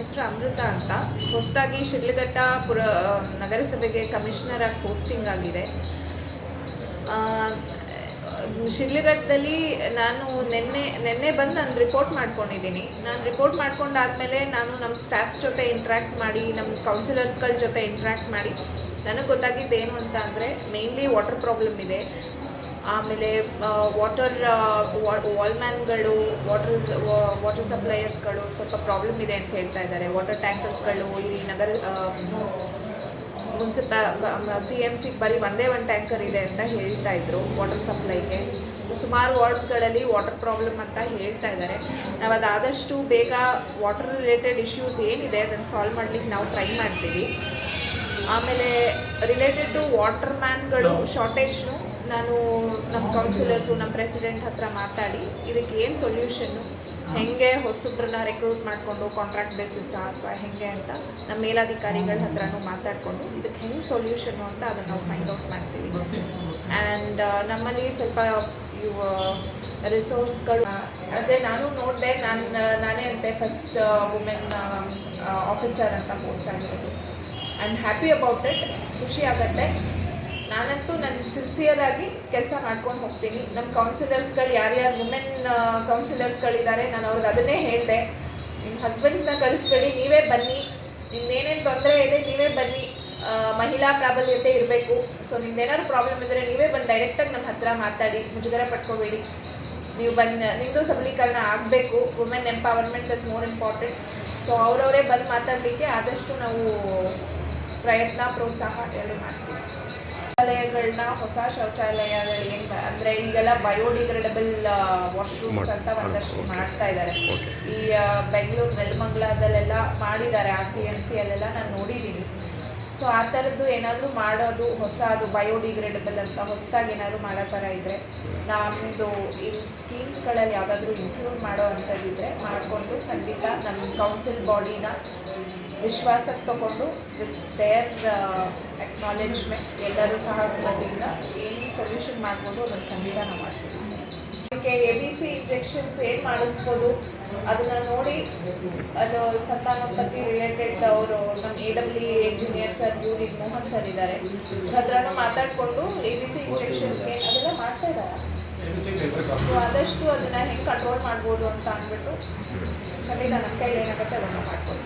ಹೆಸರು ಅಮೃತ ಅಂತ. ಹೊಸದಾಗಿ ಶಿಡ್ಲಘಟ್ಟ ಪುರ ನಗರಸಭೆಗೆ ಕಮಿಷನರ್ ಆಗಿ ಪೋಸ್ಟಿಂಗ್ ಆಗಿದೆ. ಶಿಡ್ಲಘಟ್ಟದಲ್ಲಿ ನಾನು ನಿನ್ನೆ ನಿನ್ನೆ ಬಂದು ನಾನು ರಿಪೋರ್ಟ್ ಮಾಡ್ಕೊಂಡಿದ್ದೀನಿ. ನಾನು ರಿಪೋರ್ಟ್ ಮಾಡ್ಕೊಂಡಾದಮೇಲೆ ನಾನು ನಮ್ಮ ಸ್ಟಾಫ್ಸ್ ಜೊತೆ ಇಂಟ್ರ್ಯಾಕ್ಟ್ ಮಾಡಿ, ನಮ್ಮ ಕೌನ್ಸಿಲರ್ಸ್ಗಳ ಜೊತೆ ಇಂಟ್ರ್ಯಾಕ್ಟ್ ಮಾಡಿ, ನನಗೆ ಗೊತ್ತಾಗಿದ್ದು ಏನು ಅಂತ ಅಂದರೆ ಮೇಯ್ನ್ಲಿ ವಾಟರ್ ಪ್ರಾಬ್ಲಮ್ ಇದೆ. ಆಮೇಲೆ ವಾಟರ್ ವಾಲ್ಮ್ಯಾನ್ಗಳು ವಾಟರ್ ವಾಟರ್ ಸಪ್ಲೈಯರ್ಸ್ಗಳು ಸ್ವಲ್ಪ ಪ್ರಾಬ್ಲಮ್ ಇದೆ ಅಂತ ಹೇಳ್ತಾ ಇದ್ದಾರೆ. ವಾಟರ್ ಟ್ಯಾಂಕರ್ಸ್ಗಳು ಇಲ್ಲಿ ನಗರ ಮುನ್ಸಿಪ ಸಿ ಎಂ ಸಿಗೆ ಬರೀ ಒಂದೇ ಒಂದು ಟ್ಯಾಂಕರ್ ಇದೆ ಅಂತ ಹೇಳ್ತಾ ಇದ್ರು ವಾಟರ್ ಸಪ್ಲೈಗೆ ಸೊ ಸುಮಾರು ವಾರ್ಡ್ಸ್ಗಳಲ್ಲಿ ವಾಟರ್ ಪ್ರಾಬ್ಲಮ್ ಅಂತ ಹೇಳ್ತಾ ಇದ್ದಾರೆ. ನಾವು ಅದಾದಷ್ಟು ಬೇಗ ವಾಟರ್ ರಿಲೇಟೆಡ್ ಇಶ್ಯೂಸ್ ಏನಿದೆ ಅದನ್ನು ಸಾಲ್ವ್ ಮಾಡ್ಲಿಕ್ಕೆ ನಾವು ಟ್ರೈ ಮಾಡ್ತೀವಿ. ಆಮೇಲೆ ರಿಲೇಟೆಡ್ ಟು ವಾಟರ್ ಮ್ಯಾನ್ಗಳು ಶಾರ್ಟೇಜ್ನು ನಾನು ನಮ್ಮ ಕೌನ್ಸಿಲರ್ಸು ನಮ್ಮ ಪ್ರೆಸಿಡೆಂಟ್ ಹತ್ರ ಮಾತಾಡಿ, ಇದಕ್ಕೆ ಏನು ಸೊಲ್ಯೂಷನ್ನು ಹೆಂಗೆ ಹೊಸಬ್ರನ್ನ ರೆಕ್ರೂಟ್ ಮಾಡಿಕೊಂಡು ಕಾಂಟ್ರಾಕ್ಟ್ ಬೇಸಿಸ್ ಅಥವಾ ಹೆಂಗೆ ಅಂತ ನಮ್ಮ ಮೇಲಾಧಿಕಾರಿಗಳ ಹತ್ರನೂ ಮಾತಾಡಿಕೊಂಡು ಇದಕ್ಕೆ ಹೆಂಗೆ ಸೊಲ್ಯೂಷನ್ನು ಅಂತ ಅದನ್ನು ನಾವು ಫೈಂಡ್ ಔಟ್ ಮಾಡ್ತೀವಿ. ಆ್ಯಂಡ್ ನಮ್ಮಲ್ಲಿ ಸ್ವಲ್ಪ ಇವು ರಿಸೋರ್ಸ್ಗಳು ಅದೇ ನಾನು ನೋಡಿದೆ, ನಾನು ನಾನೇ ಅಂತೆ ಫಸ್ಟ್ ವುಮೆನ್ ಆಫೀಸರ್ ಅಂತ ಪೋಸ್ಟ್ ಆಗಿರೋದು ಆಮ್ ಹ್ಯಾಪಿ ಅಬೌಟ್ ಇಟ್ ಖುಷಿ ಆಗತ್ತೆ. ನಾನಂತೂ ನನ್ನ ಸಿನ್ಸಿಯರ್ ಆಗಿ ಕೆಲಸ ಮಾಡ್ಕೊಂಡು ಹೋಗ್ತೀನಿ. ನಮ್ಮ ಕೌನ್ಸಿಲರ್ಸ್ಗಳು ಯಾರ್ಯಾರು ವುಮೆನ್ ಕೌನ್ಸಿಲರ್ಸ್ಗಳಿದ್ದಾರೆ ನಾನು ಅವ್ರಿಗೆ ಅದನ್ನೇ ಹೇಳಿದೆ. ನಿಮ್ಮ ಹಸ್ಬೆಂಡ್ಸ್ನ ಕಳಿಸ್ಬೇಡಿ ನೀವೇ ಬನ್ನಿ. ನಿಮ್ದೇನೇನು ತೊಂದರೆ ಇದೆ, ನೀವೇ ಬನ್ನಿ. ಮಹಿಳಾ ಪ್ರಾಬಲ್ಯತೆ ಇರಬೇಕು. ಸೊ ನಿಮ್ದೇನಾದ್ರು ಪ್ರಾಬ್ಲಮ್ ಇದ್ದರೆ ನೀವೇ ಬಂದು ಡೈರೆಕ್ಟಾಗಿ ನಮ್ಮ ಹತ್ರ ಮಾತಾಡಿ. ಮುಜುಗರ ಪಟ್ಕೋಬೇಡಿ. ನೀವು ಬಂದು ನಿಮ್ಮದು ಸಬಲೀಕರಣ ಆಗಬೇಕು. Women empowerment is more important so ಅವರವರೇ ಬಂದು ಮಾತಾಡಲಿಕ್ಕೆ ಆದಷ್ಟು ನಾವು ಪ್ರಯತ್ನ, ಪ್ರೋತ್ಸಾಹ ಎರಡು ಮಾಡ್ತೀವಿ. ಶೌಚಾಲಯಗಳನ್ನ ಹೊಸ ಶೌಚಾಲಯಗಳು ಏನು ಅಂದರೆ ಈಗೆಲ್ಲ ಬಯೋಡಿಗ್ರೇಡಬಲ್ ವಾಶ್ರೂಮ್ಸ್ ಅಂತ ಒಂದಷ್ಟು ಮಾಡ್ತಾ ಇದ್ದಾರೆ ಈ ಬೆಂಗಳೂರು ನೆಲಮಂಗ್ಲದಲ್ಲೆಲ್ಲ ಮಾಡಿದ್ದಾರೆ ಆ ಸಿ ಎಂ ಸಿ ಅಲ್ಲೆಲ್ಲ ನಾನು ನೋಡಿದ್ದೀನಿ ಸೊ ಆ ಥರದ್ದು ಏನಾದರೂ ಮಾಡೋದು ಹೊಸದು ಬಯೋಡಿಗ್ರೇಡಬಲ್ ಅಂತ ಹೊಸದಾಗಿ ಏನಾದರೂ ಮಾಡೋ ಥರ ಇದ್ದರೆ ನಮ್ಮದು ಈ ಸ್ಕೀಮ್ಸ್ಗಳಲ್ಲಿ ಯಾವುದಾದ್ರೂ ಇನ್ಕ್ಲೂಡ್ ಮಾಡೋ ಅಂಥದ್ದಿದ್ರೆ ಮಾಡಿಕೊಂಡು ಖಂಡಿತ ನಮ್ಮ ಕೌನ್ಸಿಲ್ ಬಾಡಿನ ವಿಶ್ವಾಸಕ್ಕೆ ತಗೊಂಡು ವಿತ್ ದೇರ್ ಅಕ್ನಾಲೆಜ್ಮೆಂಟ್ ಎಲ್ಲರೂ ಸಹ ಅದರಿಂದ ಏನು ಸೊಲ್ಯೂಷನ್ ಮಾಡ್ಬೋದು ಅದನ್ನು ಖಂಡಿತ ನಾವು ಮಾಡ್ತೀವಿ ಸರ್. ಅದಕ್ಕೆ ಎ ಬಿ ಸಿ ಇಂಜೆಕ್ಷನ್ಸ್ ಏನು ಮಾಡಿಸ್ಬೋದು ಅದನ್ನು ನೋಡಿ ಅದು ಸಂತಾನೋತ್ಪತ್ತಿ ರಿಲೇಟೆಡ್ ಅವರು ನಮ್ಮ ಎ ಡಬ್ಲ್ಯೂ ಇಂಜಿನಿಯರ್ ಸರ್ ಇವ್ರಿಗೆ ಮೋಹನ್ ಸರ್ ಇದ್ದಾರೆ. ಹತ್ರನೂ ಮಾತಾಡಿಕೊಂಡು ಎ ಬಿ ಸಿ ಇಂಜೆಕ್ಷನ್ಸ್ಗೆ ಅದೆಲ್ಲ ಮಾಡ್ತಾ ಇದ್ದಾರೆ ಸೊ ಆದಷ್ಟು ಅದನ್ನು ಹೆಂಗೆ ಕಂಟ್ರೋಲ್ ಮಾಡ್ಬೋದು ಅಂತ ಅಂದ್ಬಿಟ್ಟು ಖಂಡಿತ ನಮ್ಮ ಕೈಲಿ ಏನಾಗುತ್ತೆ ಅದನ್ನು ಮಾಡ್ಬೋದು